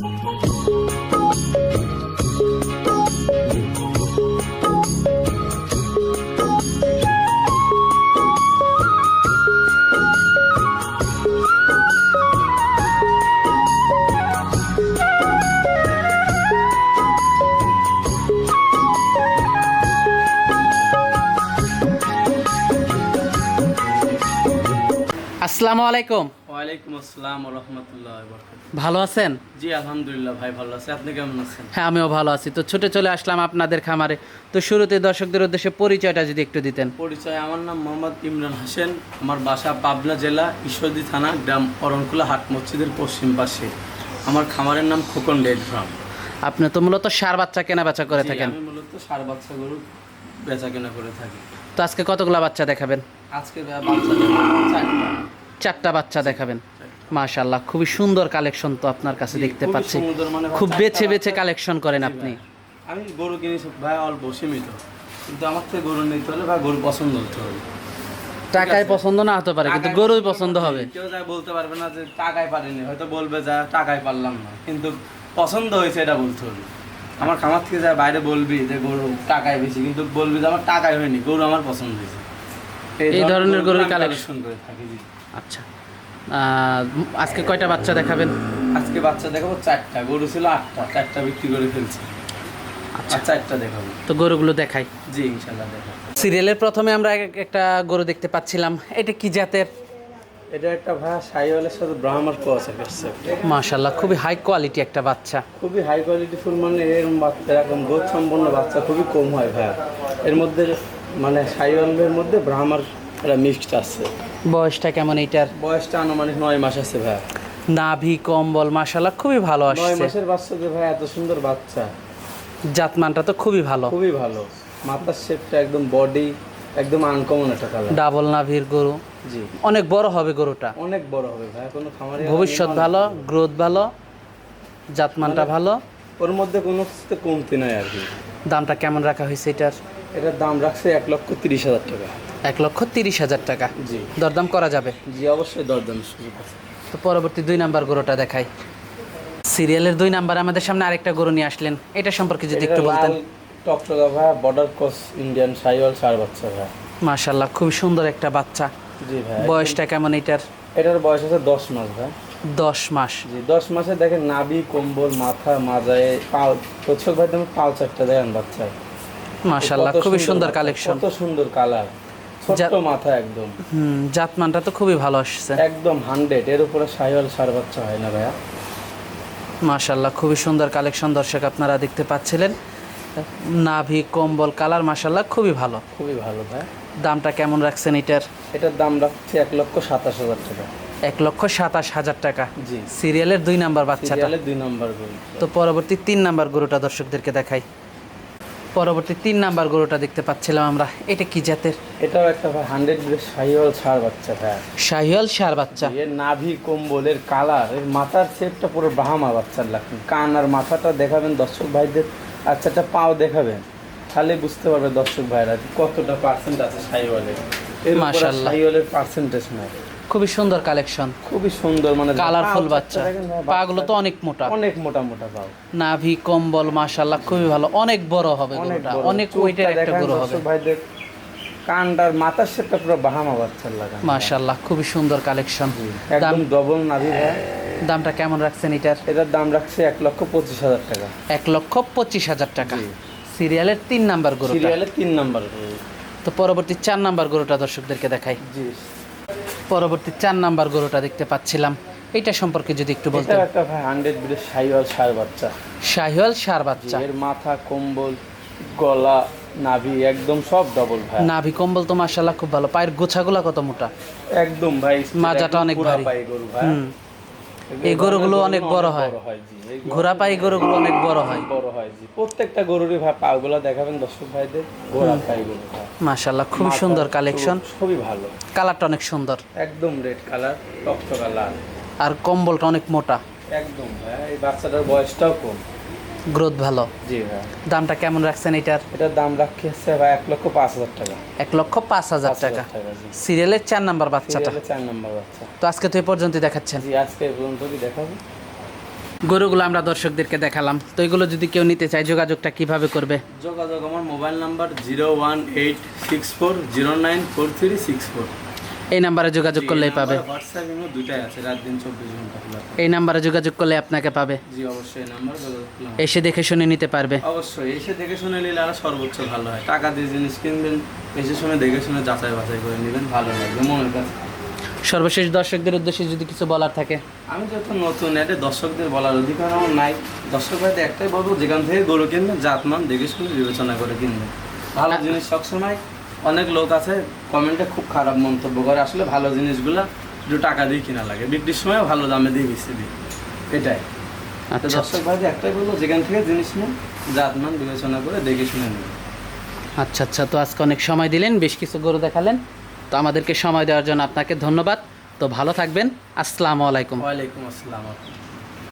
Thank you. আসসালামু আলাইকুম। ওয়ালাইকুম আসসালাম রহমতুল্লাহ ভালো আছেন? জি আলহামদুলিল্লাহ ভাই ভালো আছে। আপনি কেমন আছেন? হ্যাঁ আমিও ভালো আছি। তো ছুটে চলে আসলাম আপনাদের খামারে। তো শুরুতে দর্শকদের উদ্দেশ্যে পরিচয়টা যদি একটু দিতেন। পরিচয় আমার নাম মোহাম্মদ ইমরান হোসেন। আমার বাসা পাবনা জেলা ঈশ্বরদী থানা গ্রাম অরণকুলা হাট মসজিদের পশ্চিম পাশে। আমার খামারের নাম খোকন ডেড ফার্ম। আপনি তো মূলত সার বাচ্চা কেনা বেচা করে থাকেন। আমি মূলত সার বাচ্চা গরু বেচা কেনা করে থাকি। তো আজকে কতগুলা বাচ্চা দেখাবেন? আজকে চারটা। বাচ্চা দেখাবেন। মাশাল্লাহ খুবই সুন্দর কালেকশন তো আপনার কাছে দেখতে পাচ্ছি। মানে খুব বেছে বেছে কালেকশন করেন আপনি। আমি গরু কিনেছি ভাই অল্প সীমিত। কিন্তু আমার থেকে গরু নিতে হলে ভাই গরু পছন্দ হতে হবে। টাকায় পছন্দ না হতে পারে কিন্তু গরুই পছন্দ হবে। কেউ যা বলতে পারবে না যে টাকায় পারিনি হয়তো বলবে যা টাকায় পারলাম না। কিন্তু পছন্দ হয়েছে এটা বলতে হবে। আমার খামার থেকে যা বাইরে বলবি যে গরু টাকায় বেশি কিন্তু বলবি যে আমার টাকায় হয়নি গরু আমার পছন্দ হয়েছে। এই ধরনের গরুর collection করে থাকি। আচ্ছা। আজকে কয়টা বাচ্চা দেখাবেন? আজকে বাচ্চা দেখাবো চারটা গরু ছিল আটটা চারটা বিক্রি করে ফেলছি। আচ্ছা। চারটা দেখাবো। তো গরুগুলো দেখাই। জি ইনশাল্লাহ দেখাবো। সিরিয়ালের প্রথমে আমরা এক- একটা গরু দেখতে পাচ্ছিলাম। এটা কি জাতের? এটা একটা ভাইয়া সাইওয়ালের সাথে ব্রাহ্মার ক্রস আছে মাশাল্লাহ খুবই হাই কোয়ালিটি একটা বাচ্চা। খুবই হাই কোয়ালিটি ফুল মানে এরকম বাচ্চা এরকম গোদ সম্পন্ন বাচ্চা খুবই কম হয় ভাইয়া। এর মধ্যে মানে সাইওয়ালের মধ্যে ব্রাহ্মার একটা মিক্সড আছে। বয়সটা কেমন এটার বয়সটা আনুমানিক নয় মাস আছে ভাইয়া। নাভি কম্বল মাশাল্লাহ খুবই ভালো নয় আসছে। মাসের বাচ্চা যে ভাই এত সুন্দর বাচ্চা। জাতমানটা তো খুবই ভালো। খুবই ভালো। মাথার শেপটা একদম বডি একদম আনকমন একটা কালার ডাবল নাভির গরু। জি। অনেক বড় হবে গরুটা। অনেক বড় হবে ভাই কোনো খামারে ভবিষ্যৎ ভালো গ্রোথ ভালো জাতমানটা ভালো। ওর মধ্যে কোনো কিছুতে কমতি নাই আর কি। দামটা কেমন রাখা হয়েছে এটার? এটার দাম রাখছে এক লক্ষ তিরিশ হাজার টাকা। এক লক্ষ তিরিশ হাজার টাকা। জি। দরদাম করা যাবে? জি অবশ্যই দরদাম সুযোগ আছে। তো পরবর্তী দুই নাম্বার গরুটা দেখাই। সিরিয়ালের দুই নাম্বার আমাদের সামনে আরেকটা গরু নিয়ে আসলেন। এটা সম্পর্কে যদি একটু বলতেন। টকটকা ভাই বর্ডার ক্রস ইন্ডিয়ান সাইওয়াল সার বাচ্চা ভাই। মাশাল্লাহ খুবই সুন্দর একটা বাচ্চা। জি ভাই বয়সটা কেমন এটার? এটার বয়স আছে দশ মাস ভাই। দশ মাস। জি দশ মাসে দেখেন নাভি কম্বল মাথা মাজায় পাও প্রচ্ছক ভাই তুমি পাও চারটা দেখেন বাচ্চা। মাশাল্লাহ কত খুবই সুন্দর কালেকশন কত সুন্দর কালার ছোট্ট যা- মাথা একদম। হুম জাতমানটা তো খুবই ভালো আসছে। একদম হান্ড্রেড। এর উপরে সাইওয়াল সার বাচ্চা হয় না ভাইয়া। মাশাল্লাহ খুবই সুন্দর কালেকশন দর্শক আপনারা দেখতে পাচ্ছিলেন। নাভি কম্বল কালার মাশাল্লাহ খুবই ভালো। খুবই ভালো ভাই দামটা কেমন রাখছেন এটার? এটার দাম রাখছি এক লক্ষ সাতাশ হাজার টাকা। এক লক্ষ সাতাশ হাজার টাকা। সিরিয়ালের দুই নাম্বার বাচ্চাটা। দুই নম্বর তো পরবর্তী তিন নাম্বার গরুটা দর্শকদেরকে দেখাই। পরবর্তী তিন নাম্বার গরুটা দেখতে পাচ্ছিলাম আমরা। এটা কি জাতের? এটাও একটা ভাই হান্ড্রেড সাইওয়াল সার বাচ্চা ভাই। শাহিওয়াল সার বাচ্চা। এর নাভি কম্বল এর কালারের মাথার শেপটা পুরো বাহামা বাচ্চার লাগবে। কান আর মাথাটা দেখাবেন দর্শক ভাইদের আচ্ছাটা পাও দেখাবেন। তাহলে বুঝতে পারবে দর্শক ভাইরা কতটা পার্সেন্ট আছে সাইওয়ালের এর মাশাআল্লাহ। সাইওয়ালের পার্সেন্টেজ নাই। খুবই সুন্দর কালেকশন খুবই সুন্দর মানে কালারফুল বাচ্চা। ভাই, পাগুলো তো অনেক মোটা। অনেক মোটা মোটা পাও। নাভি কম্বল মাশাল্লাহ খুবই ভালো। অনেক বড় হবে গরুটা। অনেক ওয়েটের একটা গরু হবে। দর্শক ভাইদের কানটার মাথার শেপটা পুরো বাহামা বাচ্চার লাগা। মাশাল্লাহ খুবই সুন্দর কালেকশন একদম ডবল নাভি ভাই। দামটা কেমন রাখছেন এটার? এটার দাম রাখছে এক লক্ষ পঁচিশ হাজার টাকা। এক লক্ষ পঁচিশ হাজার টাকা। সিরিয়ালের তিন নাম্বার গরুটা। সিরিয়ালে তিন নাম্বার তো পরবর্তী চার নাম্বার গরুটা দর্শকদেরকে দেখাই। জি। পরবর্তী চার নাম্বার গরুটা দেখতে পাচ্ছিলাম। এটা সম্পর্কে যদি একটু বলতে বলতেন একটা ভাই হান্ড্রেড ব্রিড সাইওয়াল সার বাচ্চা। শাহিওয়াল সার বাচ্চা। এর মাথা কম্বল গলা নাভি একদম সব ডবল ভাই। নাভি কম্বল তো মাশাআল্লাহ খুব ভালো। পায়ের গোছাগুলা কত মোটা? একদম ভাই মাজাটা অনেক ভারী। পায়ে গরু ভাই। এই গরুগুলো অনেক বড় হয়। ঘোড়া পাই গরুগুলো অনেক বড় হয় বড় হয়। জি। প্রত্যেকটা গরুরই ভাই পাগুলো দেখাবেন দর্শক ভাইদের ঘোড়া পাই গরু মাশাআল্লাহ খুব সুন্দর কালেকশন খুবই ভালো। কালারটা অনেক সুন্দর। একদম রেড কালার টকটকা লাল। আর কম্বলটা অনেক মোটা। একদম ভাই এই বাচ্চাটার বয়সটাও কম। গ্রোথ ভালো। জি ভাই। দামটা কেমন রাখছেন এটার? এটার দাম রাখি হচ্ছে ভাই এক লক্ষ পাঁচ হাজার টাকা। এক লক্ষ পাঁচ হাজার টাকা। সিরিয়ালের চার নাম্বার বাচ্চাটা। চার নম্বর বাচ্চা। তো আজকে তো এই পর্যন্ত দেখাচ্ছেন। জি আজকে এই পর্যন্ত কি দেখাবো। গরুগুলো আমরা দর্শকদেরকে দেখালাম। তো এগুলো যদি কেউ নিতে চায় যোগাযোগটা কীভাবে করবে? যোগাযোগ আমার mobile number zero one eight six four zero nine four three six four. এই নাম্বারে যোগাযোগ করলেই পাবে। হোয়াটসঅ্যাপ ইমো দুটাই আছে রাত দিন চব্বিশ ঘণ্টা খোলা এই নাম্বারে যোগাযোগ করলে আপনাকে পাবে। জি অবশ্যই নাম্বার এসে দেখে শুনে নিতে পারবে। অবশ্যই এসে দেখে শুনে নিলে আরও সর্বোচ্চ ভালো হয়। টাকা দিয়ে জিনিস কিনবেন এসে শুনে দেখে শুনে যাচাই বাছাই করে নেবেন ভালো লাগবে মনের কাছে। সর্বশেষ দর্শকদের উদ্দেশ্যে যদি কিছু বলার থাকে। আমি যেহেতু নতুন এটা দর্শকদের বলার অধিকার আমার নাই। দর্শক ভাইদের একটাই বলব যেখান থেকে গরু কিনবেন জাতমান দেখে শুনে বিবেচনা করে কিনবেন। ভালো জিনিস সবসময় অনেক লোক আছে কমেন্টে খুব খারাপ মন্তব্য করে আসলে ভালো জিনিসগুলা একটু টাকা দিয়ে কিনা লাগে। বিক্রির সময় ভালো দামে দিয়ে বেশি দিই। এটাই। আচ্ছা। দর্শক ভাইদের একটাই বলব যেখান থেকে জিনিস নেন জাতমান বিবেচনা করে দেখে শুনে নেবেন আচ্ছা আচ্ছা তো আজকে অনেক সময় দিলেন বেশ কিছু গরু দেখালেন। তো আমাদেরকে সময় দেওয়ার জন্য আপনাকে ধন্যবাদ। তো ভালো থাকবেন। আসসালামু আলাইকুম। ওয়ালাইকুম আসসালাম।